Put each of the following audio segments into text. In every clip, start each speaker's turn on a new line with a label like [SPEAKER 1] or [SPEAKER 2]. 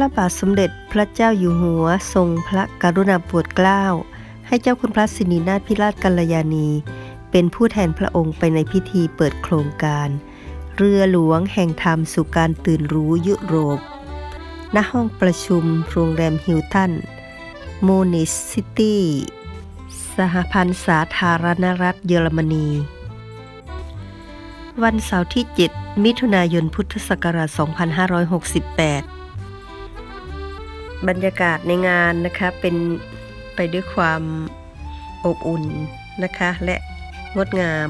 [SPEAKER 1] ระบาทสมเด็จพระเจ้าอยู่หัวทรงพระกรุณาโปรดเกล้า ให้เจ้าคุณพระสินีนาถพิราชกัลยาณี เป็นผู้แทนพระองค์ไปในพิธีเปิดโครงการ เรือหลวงแห่งธรรมสู่การตื่นรู้ยุโรป ณ ห้องประชุมโรงแรมฮิลตันโมนิสซิตี้ สหพันธ์สาธารณรัฐเยอรมนี วันเสาร์ที่ 7 มิถุนายนพุทธศักราช 2568 บรรยากาศในงานนะคะเป็นไปด้วยความอบอุ่นนะคะ และงดงาม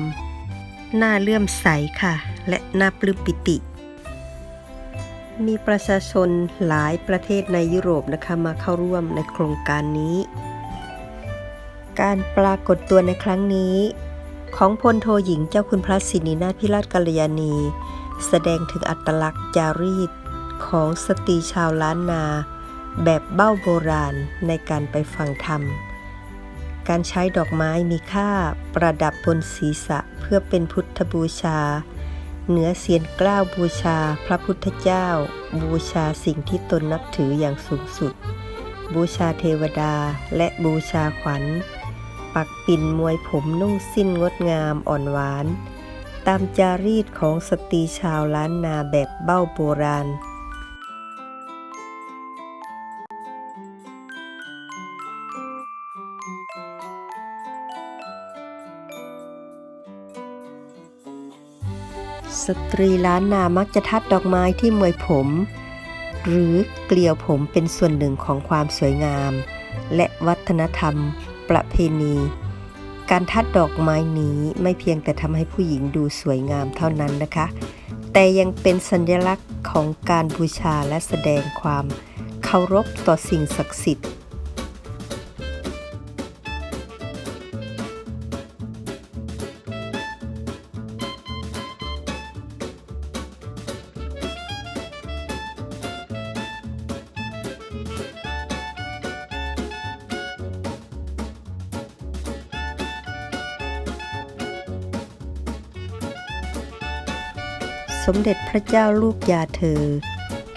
[SPEAKER 1] น่าเลื่อมใสค่ะ และน่าปลื้มปิติ มีประชาชนหลายประเทศในยุโรปนะคะมาเข้าร่วมในโครงการนี้ การปรากฏตัวในครั้งนี้ ของพลโทหญิงเจ้าคุณพระสินีนาพิราชกัลยาณี แสดงถึงอัตลักษณ์จารีตของสตรีชาวล้านนา แบบเบ้าโบราณในการไปฟังธรรม การใช้ดอกไม้มีค่าประดับบนศีรษะเพื่อเป็นพุทธบูชา เหนือเสียนกล้าวบูชาพระพุทธเจ้า บูชาสิ่งที่ตนนับถืออย่างสูงสุด บูชาเทวดาและบูชาขวัญ ปักปิ่นมวยผมนุ่งสิ้นงดงามอ่อนหวาน ตามจารีตของสตรีชาวล้านนาแบบเบ้าโบราณ สตรีล้านนามักจะทัดดอกไม้ที่มวยผม หรือเกลียวผมเป็นส่วนหนึ่งของความสวยงาม และวัฒนธรรม ประเพณี การทัดดอกไม้นี้ไม่เพียงแต่ทำให้ผู้หญิงดูสวยงามเท่านั้นนะคะ แต่ยังเป็นสัญลักษณ์ของการบูชาและแสดงความเคารพต่อสิ่งศักดิ์สิทธิ์ สมเด็จพระเจ้าลูกยาเธอ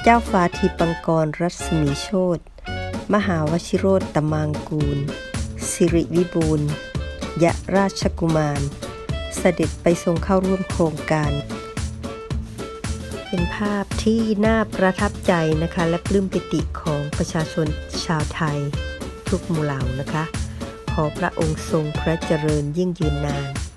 [SPEAKER 1] เจ้าฟ้าทีปังกรรัศมีโชตมหาวชิโรตตมังกูล สิริวิบูลย์ยะราชกุมาร เสด็จไปทรงเข้าร่วมโครงการ เป็นภาพที่น่าประทับใจนะคะ และปลื้มปิติของประชาชนชาวไทย ทุกหมู่เหล่านะคะ ขอพระองค์ทรงพระเจริญยิ่งยืนนาน